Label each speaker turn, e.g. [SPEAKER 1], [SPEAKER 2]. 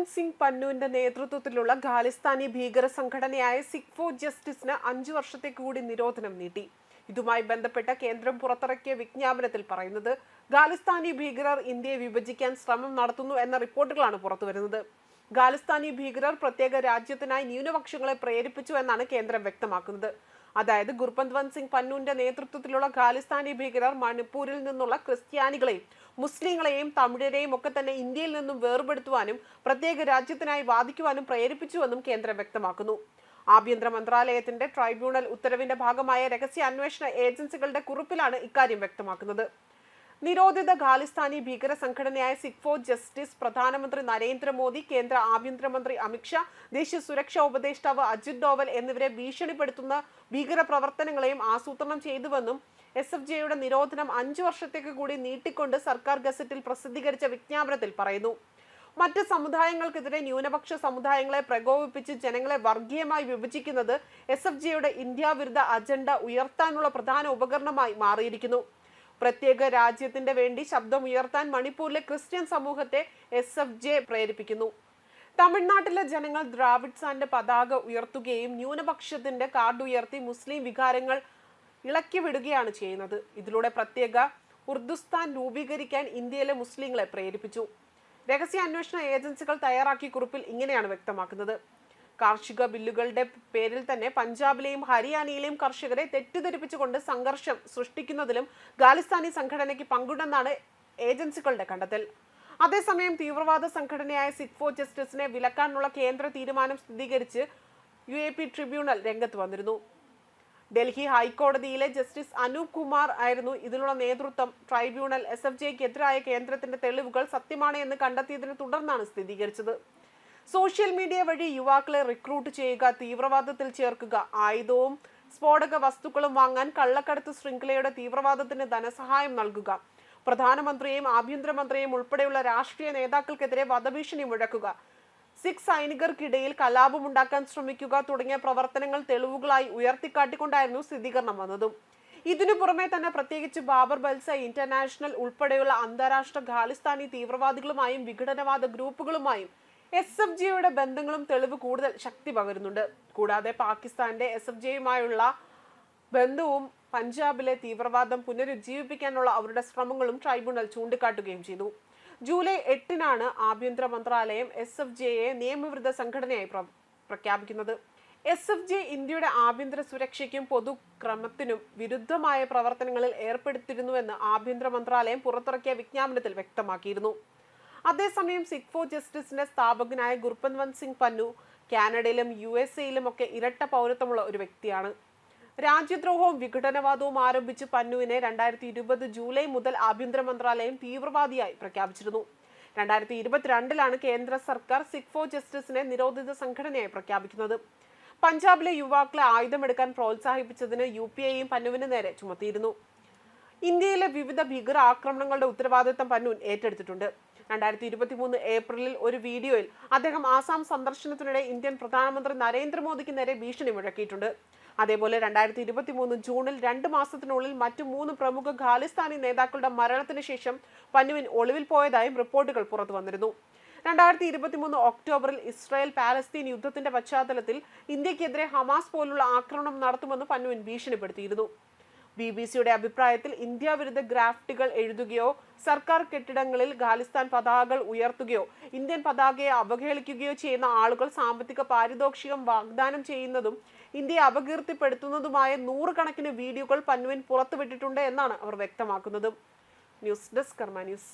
[SPEAKER 1] ഗുർപന്ത് സിംഗ് പന്നുവിന്റെ നേതൃത്വത്തിലുള്ള ഖാലിസ്ഥാനി ഭീകര സംഘടനയായ സിഖ് ഫോർ ജസ്റ്റിസിന് അഞ്ചു വർഷത്തേക്ക് കൂടി നിരോധനം നീട്ടി. ഇതുമായി ബന്ധപ്പെട്ട കേന്ദ്രം പുറത്തിറക്കിയ വിജ്ഞാപനത്തിൽ പറയുന്നത് ഖാലിസ്ഥാനി ഭീകരർ ഇന്ത്യയെ വിഭജിക്കാൻ ശ്രമം നടത്തുന്നു എന്ന റിപ്പോർട്ടുകളാണ് പുറത്തുവരുന്നത്. ഖാലിസ്ഥാനി ഭീകരർ പ്രത്യേക രാജ്യത്തിനായി ന്യൂനപക്ഷങ്ങളെ പ്രേരിപ്പിച്ചു എന്നാണ് കേന്ദ്രം വ്യക്തമാക്കുന്നത്. അതായത് ഗുർപന്ത് സിംഗ് പന്നുവിന്റെ നേതൃത്വത്തിലുള്ള ഖാലിസ്ഥാനി ഭീകരർ മണിപ്പൂരിൽ നിന്നുള്ള ക്രിസ്ത്യാനികളെയും മുസ്ലിങ്ങളെയും തമിഴരെയും ഒക്കെ തന്നെ ഇന്ത്യയിൽ നിന്നും വേർപെടുത്തുവാനും പ്രത്യേക രാജ്യത്തിനായി വാദിക്കുവാനും പ്രേരിപ്പിച്ചുവെന്നും കേന്ദ്രം വ്യക്തമാക്കുന്നു. ആഭ്യന്തര മന്ത്രാലയത്തിന്റെ ട്രൈബ്യൂണൽ ഉത്തരവിന്റെ ഭാഗമായ രഹസ്യ അന്വേഷണ ഏജൻസികളുടെ കുറിപ്പിലാണ് ഇക്കാര്യം വ്യക്തമാക്കുന്നത്. നിരോധിത ഖാലിസ്ഥാനി ഭീകര സംഘടനയായ സിഖ് ഫോർ ജസ്റ്റിസ് പ്രധാനമന്ത്രി നരേന്ദ്രമോദി കേന്ദ്ര ആഭ്യന്തരമന്ത്രി അമിത്ഷാ ദേശീയ സുരക്ഷാ ഉപദേഷ്ടാവ് അജിത് ഡോവൽ എന്നിവരെ ഭീഷണിപ്പെടുത്തുന്ന ഭീകര പ്രവർത്തനങ്ങളെയും ആസൂത്രണം ചെയ്തുവെന്നും എസ് എഫ് ജെയുടെ നിരോധനം അഞ്ചു വർഷത്തേക്ക് കൂടി നീട്ടിക്കൊണ്ട് സർക്കാർ ഗസറ്റിൽ പ്രസിദ്ധീകരിച്ച വിജ്ഞാപനത്തിൽ പറയുന്നു. മറ്റ് സമുദായങ്ങൾക്കെതിരെ ന്യൂനപക്ഷ സമുദായങ്ങളെ പ്രകോപിപ്പിച്ച് ജനങ്ങളെ വർഗീയമായി വിഭജിക്കുന്നത് എസ് എഫ് ജിയുടെ ഇന്ത്യ വിരുദ്ധ അജണ്ട ഉയർത്താനുള്ള പ്രധാന ഉപകരണമായി മാറിയിരിക്കുന്നു. പ്രത്യേക രാജ്യത്തിന്റെ വേണ്ടി ശബ്ദമുയർത്താൻ മണിപ്പൂരിലെ ക്രിസ്ത്യൻ സമൂഹത്തെ എസ് എഫ് ജെ പ്രേരിപ്പിക്കുന്നു. തമിഴ്നാട്ടിലെ ജനങ്ങൾ ദ്രാവിഡ്സാന്റെ പതാക ഉയർത്തുകയും ന്യൂനപക്ഷത്തിന്റെ കാർഡ് ഉയർത്തി മുസ്ലിം വികാരങ്ങൾ ഇളക്കി വിടുകയാണ് ചെയ്യുന്നത്. ഇതിലൂടെ പ്രത്യേക ഉർദുസ്ഥാൻ രൂപീകരിക്കാൻ ഇന്ത്യയിലെ മുസ്ലിങ്ങളെ പ്രേരിപ്പിച്ചു. രഹസ്യ അന്വേഷണ ഏജൻസികൾ തയ്യാറാക്കിയ കുറിപ്പിൽ ഇങ്ങനെയാണ് വ്യക്തമാക്കുന്നത്. കാർഷിക ബില്ലുകളുടെ പേരിൽ തന്നെ പഞ്ചാബിലെയും ഹരിയാനയിലെയും കർഷകരെ തെറ്റിദ്ധരിപ്പിച്ചുകൊണ്ട് സംഘർഷം സൃഷ്ടിക്കുന്നതിലും ഖാലിസ്ഥാനി സംഘടനയ്ക്ക് പങ്കുണ്ടെന്നാണ് ഏജൻസികളുടെ കണ്ടെത്തൽ. അതേസമയം തീവ്രവാദ സംഘടനയായ സിഖ് ഫോർ ജസ്റ്റിസിനെ വിലക്കാനുള്ള കേന്ദ്ര തീരുമാനം സ്ഥിരീകരിച്ച് യു എ പി ട്രിബ്യൂണൽ രംഗത്ത് വന്നിരുന്നു. ഡൽഹി ഹൈക്കോടതിയിലെ ജസ്റ്റിസ് അനൂപ് കുമാർ ആയിരുന്നു ഇതിനുള്ള നേതൃത്വം. ട്രൈബ്യൂണൽ എസ് എഫ് ജെക്കെതിരായ കേന്ദ്രത്തിന്റെ തെളിവുകൾ സത്യമാണ് എന്ന് കണ്ടെത്തിയതിനെ തുടർന്നാണ് സ്ഥിരീകരിച്ചത്. സോഷ്യൽ മീഡിയ വഴി യുവാക്കളെ റിക്രൂട്ട് ചെയ്യുക തീവ്രവാദത്തിൽ ചേർക്കുക ആയുധവും സ്ഫോടക വസ്തുക്കളും വാങ്ങാൻ കള്ളക്കടത്ത് ശൃംഖലയുടെ തീവ്രവാദത്തിന് ധനസഹായം നൽകുക. പ്രധാനമന്ത്രിയെയും ആഭ്യന്തരമന്ത്രിയെയും ഉൾപ്പെടെയുള്ള രാഷ്ട്രീയ നേതാക്കൾക്കെതിരെ വധഭീഷണി മുഴക്കുക. സിഖ് സൈനികർക്കിടയിൽ കലാപമുണ്ടാക്കാൻ ശ്രമിക്കുക തുടങ്ങിയ പ്രവർത്തനങ്ങൾ തെളിവുകളായി ഉയർത്തിക്കാട്ടിക്കൊണ്ടായിരുന്നു സ്ഥിരീകരണം വന്നതും. ഇതിനു പുറമെ തന്നെ പ്രത്യേകിച്ച് ബാബർ ബൽസ ഇന്റർനാഷണൽ ഉൾപ്പെടെയുള്ള അന്താരാഷ്ട്ര ഖാലിസ്ഥാനി തീവ്രവാദികളുമായും വിഘടനവാദ ഗ്രൂപ്പുകളുമായും എസ് എഫ് ജിയുടെ ബന്ധങ്ങളും തെളിവ് കൂടുതൽ ശക്തി പകരുന്നുണ്ട്. കൂടാതെ പാകിസ്ഥാന്റെ എസ് എഫ് ജിയുമായുള്ള ബന്ധവും പഞ്ചാബിലെ തീവ്രവാദം പുനരുജ്ജീവിപ്പിക്കാനുള്ള അവരുടെ ശ്രമങ്ങളും ട്രൈബ്യൂണൽ ചൂണ്ടിക്കാട്ടുകയും ചെയ്തു. ജൂലൈ എട്ടിനാണ് ആഭ്യന്തര മന്ത്രാലയം എസ് എഫ് ജിയെ നിയമവിരുദ്ധ സംഘടനയായി പ്രഖ്യാപിക്കുന്നത്. എസ് എഫ് ജി ഇന്ത്യയുടെ ആഭ്യന്തര സുരക്ഷയ്ക്കും പൊതുക്രമത്തിനും വിരുദ്ധമായ പ്രവർത്തനങ്ങളിൽ ഏർപ്പെടുത്തിയിരുന്നുവെന്ന് ആഭ്യന്തര മന്ത്രാലയം പുറത്തിറക്കിയ വിജ്ഞാപനത്തിൽ വ്യക്തമാക്കിയിരുന്നു. അതേസമയം സിഖ് ഫോർ ജസ്റ്റിസിന്റെ സ്ഥാപകനായ ഗുർപൻവന്ത് സിംഗ് പന്നു കാനഡയിലും യു എസ് എയിലും ഒക്കെ ഇരട്ട പൗരത്വമുള്ള ഒരു വ്യക്തിയാണ്. രാജ്യദ്രോഹവും വിഘടനവാദവും ആരംഭിച്ച് പന്നുവിനെ രണ്ടായിരത്തി ഇരുപത് ജൂലൈ മുതൽ ആഭ്യന്തര മന്ത്രാലയം തീവ്രവാദിയായി പ്രഖ്യാപിച്ചിരുന്നു. രണ്ടായിരത്തി ഇരുപത്തിരണ്ടിലാണ് കേന്ദ്ര സർക്കാർ സിഖ് ഫോർ ജസ്റ്റിസിനെ നിരോധിത സംഘടനയായി പ്രഖ്യാപിക്കുന്നത്. പഞ്ചാബിലെ യുവാക്കളെ ആയുധമെടുക്കാൻ പ്രോത്സാഹിപ്പിച്ചതിന് യു പി ഐയും പന്നുവിന് നേരെ ചുമത്തിയിരുന്നു. ഇന്ത്യയിലെ വിവിധ ഭീകര ആക്രമണങ്ങളുടെ ഉത്തരവാദിത്തം പന്നൂൻ ഏറ്റെടുത്തിട്ടുണ്ട്. രണ്ടായിരത്തി ഇരുപത്തി മൂന്ന് ഏപ്രിലിൽ ഒരു വീഡിയോയിൽ അദ്ദേഹം ആസാം സന്ദർശനത്തിനിടെ ഇന്ത്യൻ പ്രധാനമന്ത്രി നരേന്ദ്രമോദിക്ക് നേരെ ഭീഷണി മുഴക്കിയിട്ടുണ്ട്. അതേപോലെ രണ്ടായിരത്തി ഇരുപത്തി മൂന്ന് ജൂണിൽ രണ്ട് മാസത്തിനുള്ളിൽ മറ്റു മൂന്ന് പ്രമുഖ ഖാലിസ്ഥാനി നേതാക്കളുടെ മരണത്തിന് ശേഷം പന്നുവിൻ ഒളിവിൽ പോയതായും റിപ്പോർട്ടുകൾ പുറത്തു വന്നിരുന്നു. രണ്ടായിരത്തി ഇരുപത്തി മൂന്ന് ഒക്ടോബറിൽ ഇസ്രായേൽ പാലസ്തീൻ യുദ്ധത്തിന്റെ പശ്ചാത്തലത്തിൽ ഇന്ത്യക്കെതിരെ ഹമാസ് പോലുള്ള ആക്രമണം നടത്തുമെന്ന് പന്നുവിൻ ഭീഷണിപ്പെടുത്തിയിരുന്നു. ബി ബി സിയുടെ അഭിപ്രായത്തിൽ ഇന്ത്യ വിരുദ്ധ ഗ്രാഫ്റ്റുകൾ എഴുതുകയോ സർക്കാർ കെട്ടിടങ്ങളിൽ ഖാലിസ്ഥാൻ പതാകകൾ ഉയർത്തുകയോ ഇന്ത്യൻ പതാകയെ അവഹേളിക്കുകയോ ചെയ്യുന്ന ആളുകൾ സാമ്പത്തിക പാരിതോഷികം വാഗ്ദാനം ചെയ്യുന്നതും ഇന്ത്യയെ അപകീർത്തിപ്പെടുത്തുന്നതുമായ നൂറുകണക്കിന് വീഡിയോകൾ പന്നുവിൻ പുറത്തുവിട്ടിട്ടുണ്ട് എന്നാണ് അവർ വ്യക്തമാക്കുന്നത്. News desk Karma news.